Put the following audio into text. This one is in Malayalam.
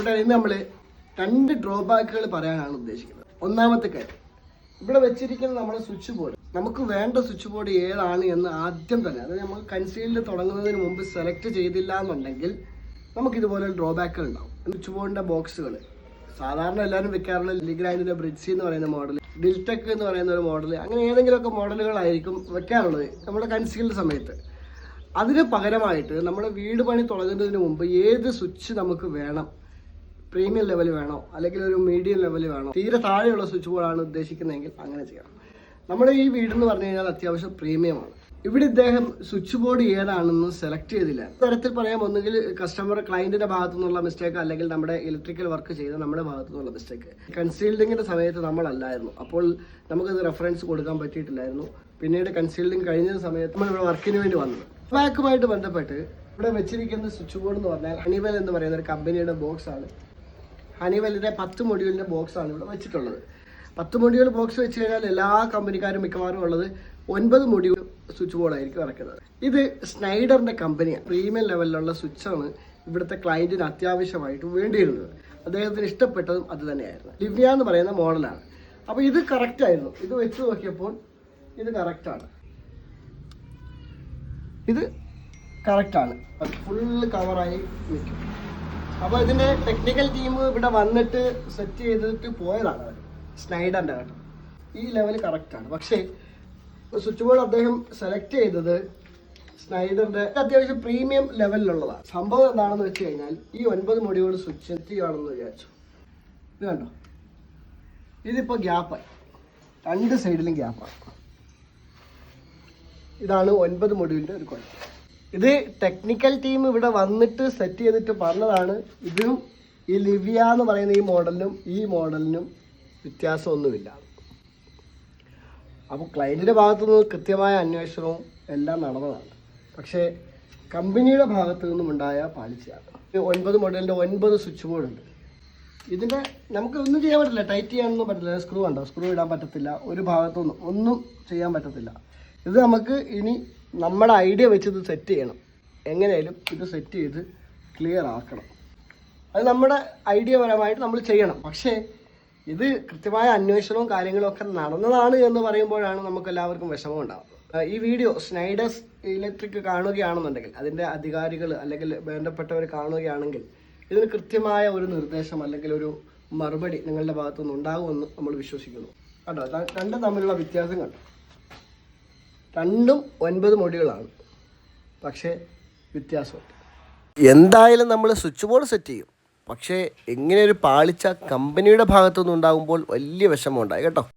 കൂട്ടുകാർ ഇന്ന് നമ്മൾ രണ്ട് ഡ്രോ ബാക്കുകൾ പറയാനാണ് ഉദ്ദേശിക്കുന്നത്. ഒന്നാമത്തെ കാര്യം ഇവിടെ വെച്ചിരിക്കുന്ന നമ്മുടെ സ്വിച്ച് ബോർഡ് നമുക്ക് വേണ്ട സ്വിച്ച് ബോർഡ് ഏതാണ് എന്ന് ആദ്യം തന്നെ അതായത് നമ്മൾ കൺസീൽഡ് തുടങ്ങുന്നതിന് മുമ്പ് സെലക്ട് ചെയ്തില്ല എന്നുണ്ടെങ്കിൽ നമുക്ക് ഇതുപോലെ ഡ്രോ ബാക്കുകൾ ഉണ്ടാവും സ്വിച്ച് ബോർഡിന്റെ ബോക്സുകൾ സാധാരണ എല്ലാവരും വെക്കാറുള്ള ലിഗ്രാൻഡിന്റെ ബ്രിഡ്സി എന്ന് പറയുന്ന മോഡൽ ഡിൽടെക് എന്ന് പറയുന്ന ഒരു മോഡൽ അങ്ങനെ ഏതെങ്കിലുമൊക്കെ മോഡലുകളായിരിക്കും വെക്കാറുള്ളത് നമ്മുടെ കൺസീൽഡ് സമയത്ത്. അതിന് പകരമായിട്ട് നമ്മുടെ വീട് പണി തുടങ്ങുന്നതിന് മുമ്പ് ഏത് സ്വിച്ച് നമുക്ക് വേണം പ്രീമിയം ലെവൽ വേണോ? അല്ലെങ്കിൽ ഒരു മീഡിയം ലെവൽ വേണോ? തീരെ താഴെയുള്ള സ്വിച്ച് ബോർഡാണ് ഉദ്ദേശിക്കുന്നതെങ്കിൽ അങ്ങനെ ചെയ്യണം നമ്മുടെ ഈ വീടെന്ന് പറഞ്ഞു കഴിഞ്ഞാൽ അത്യാവശ്യം പ്രീമിയമാണ്. ഇവിടെ ഇദ്ദേഹം സ്വിച്ച് ബോർഡ് ഏതാണെന്ന് സെലക്ട് ചെയ്തില്ല. തരത്തിൽ പറയാം ഒന്നുകിൽ കസ്റ്റമർ ക്ലയന്റിന്റെ ഭാഗത്തു നിന്നുള്ള മിസ്റ്റേക്ക് അല്ലെങ്കിൽ നമ്മുടെ ഇലക്ട്രിക്കൽ വർക്ക് ചെയ്ത നമ്മുടെ ഭാഗത്തു നിന്നുള്ള മിസ്റ്റേക്ക് കൺസീൽഡിങ്ങിന്റെ സമയത്ത് നമ്മളല്ലായിരുന്നു. അപ്പോൾ നമുക്കത് റെഫറൻസ് കൊടുക്കാൻ പറ്റിയിട്ടില്ലായിരുന്നു. പിന്നീട് കൺസീൽഡിങ് കഴിഞ്ഞ സമയത്ത് നമ്മൾ ഇവിടെ വർക്കിന് വേണ്ടി വന്നത് ബാക്കുമായിട്ട് ബന്ധപ്പെട്ട് ഇവിടെ വെച്ചിരിക്കുന്ന സ്വിച്ച് ബോർഡ് എന്ന് പറഞ്ഞാൽ അണിവൽ എന്ന് പറയുന്ന ഒരു കമ്പനിയുടെ ബോക്സ് ആണ്. ഹണിവെല്ലിന്റെ പത്ത് മൊഡ്യൂളിന്റെ ബോക്സാണ് ഇവിടെ വെച്ചിട്ടുള്ളത്. പത്ത് മൊഡ്യൂൾ ബോക്സ് വെച്ച് കഴിഞ്ഞാൽ എല്ലാ കമ്പനിക്കാരും മിക്കവാറും ഉള്ളത് ഒൻപത് മൊഡ്യൂൾ സ്വിച്ച് ബോർഡ് ആയിരിക്കും ഇറക്കുന്നത് ഇത് സ്നൈഡറിന്റെ കമ്പനിയാണ്. പ്രീമിയം ലെവലിലുള്ള സ്വിച്ചാണ് ഇവിടുത്തെ ക്ലയന്റിന് അത്യാവശ്യമായിട്ട് വേണ്ടിയിരുന്നത്. അദ്ദേഹത്തിന് ഇഷ്ടപ്പെട്ടതും അത് തന്നെയായിരുന്നു. ലിവ്യ എന്ന് പറയുന്ന മോഡലാണ്. അപ്പോൾ ഇത് കറക്റ്റ് ആയിരുന്നു. ഇത് വെച്ച് നോക്കിയപ്പോൾ ഇത് കറക്റ്റാണ് ഇത് കറക്റ്റാണ് ഫുള്ള് കവറായി നിൽക്കും. അപ്പോൾ ഇതിന്റെ ടെക്നിക്കൽ ടീം ഇവിടെ വന്നിട്ട് സെറ്റ് ചെയ്തിട്ട് പോയതാണ് അവർ സ്നൈഡറിന്റെ കേട്ടോ ഈ ലെവൽ കറക്റ്റാണ് പക്ഷേ സ്വിച്ച് ബോർഡ് അദ്ദേഹം സെലക്ട് ചെയ്തത് സ്നൈഡറിന്റെ അത്യാവശ്യം പ്രീമിയം ലെവലിലുള്ളതാണ് സംഭവം എന്താണെന്ന് വെച്ച് കഴിഞ്ഞാൽ ഈ ഒൻപത് മൊഡ്യൂൾ സ്വിച്ച് ചെയ്യുകയാണെന്ന് വിചാരിച്ചു. ഇത് കണ്ടോ? ഇതിപ്പോൾ ഗ്യാപ്പായി രണ്ട് സൈഡിലും ഗ്യാപ്പാണ് ഇതാണ് ഒൻപത് മൊഡ്യൂളിന്റെ ഒരു കുഴപ്പം ഇത് ടെക്നിക്കൽ ടീം ഇവിടെ വന്നിട്ട് സെറ്റ് ചെയ്തിട്ട് പറഞ്ഞതാണ്. ഇതിനും ഈ ലിവിയ എന്ന് പറയുന്ന ഈ മോഡലിനും ഈ മോഡലിനും വ്യത്യാസമൊന്നുമില്ല. അപ്പോൾ ക്ലയന്റിന്റെ ഭാഗത്തു നിന്ന് കൃത്യമായ അന്വേഷണവും എല്ലാം നടന്നതാണ്. പക്ഷേ കമ്പനിയുടെ ഭാഗത്തു നിന്നും ഉണ്ടായ പാളിച്ചയാണ്. ഈ ഒൻപത് മോഡലിന്റെ ഒൻപത് സ്വിച്ച് ബോർഡ് ഉണ്ട് ഇതിന്റെ നമുക്ക് ഒന്നും ചെയ്യാൻ പറ്റില്ല. ടൈറ്റ് ചെയ്യാനൊന്നും പറ്റില്ല. സ്ക്രൂ ഉണ്ടോ സ്ക്രൂ ഇടാൻ പറ്റത്തില്ല. ഒരു ഭാഗത്തൊന്നും ഒന്നും ചെയ്യാൻ പറ്റത്തില്ല. ഇത് നമുക്ക് ഇനി നമ്മുടെ ഐഡിയ വെച്ച് ഇത് സെറ്റ് ചെയ്യണം. എങ്ങനെയായാലും ഇത് സെറ്റ് ചെയ്ത് ക്ലിയർ ആക്കണം. അത് നമ്മുടെ ഐഡിയ പരമായിട്ട് നമ്മൾ ചെയ്യണം. പക്ഷേ ഇത് കൃത്യമായ അന്വേഷണവും കാര്യങ്ങളും ഒക്കെ നടന്നതാണ് എന്ന് പറയുമ്പോഴാണ് നമുക്ക് എല്ലാവർക്കും വിഷമം ഉണ്ടാകുന്നത് ഈ വീഡിയോ സ്നൈഡേഴ്സ് ഇലക്ട്രിക് കാണുകയാണെന്നുണ്ടെങ്കിൽ അതിന്റെ അധികാരികൾ അല്ലെങ്കിൽ ബന്ധപ്പെട്ടവർ കാണുകയാണെങ്കിൽ ഇതിന് കൃത്യമായ ഒരു നിർദ്ദേശം അല്ലെങ്കിൽ ഒരു മറുപടി നിങ്ങളുടെ ഭാഗത്തുനിന്ന് ഉണ്ടാകുമെന്ന് നമ്മൾ വിശ്വസിക്കുന്നു. കേട്ടോ രണ്ടും തമ്മിലുള്ള വ്യത്യാസം കണ്ടോ? രണ്ടും ഒൻപത് മുടികളാണ് പക്ഷേ വ്യത്യാസമുണ്ട്. എന്തായാലും നമ്മൾ സ്വിച്ച് ബോർഡ് സെറ്റ് ചെയ്യും. പക്ഷേ ഇങ്ങനെ ഒരു പാളിച്ച കമ്പനിയുടെ ഭാഗത്തുനിന്ന് ഉണ്ടാകുമ്പോൾ വലിയ വിഷമം ഉണ്ടായി കേട്ടോ.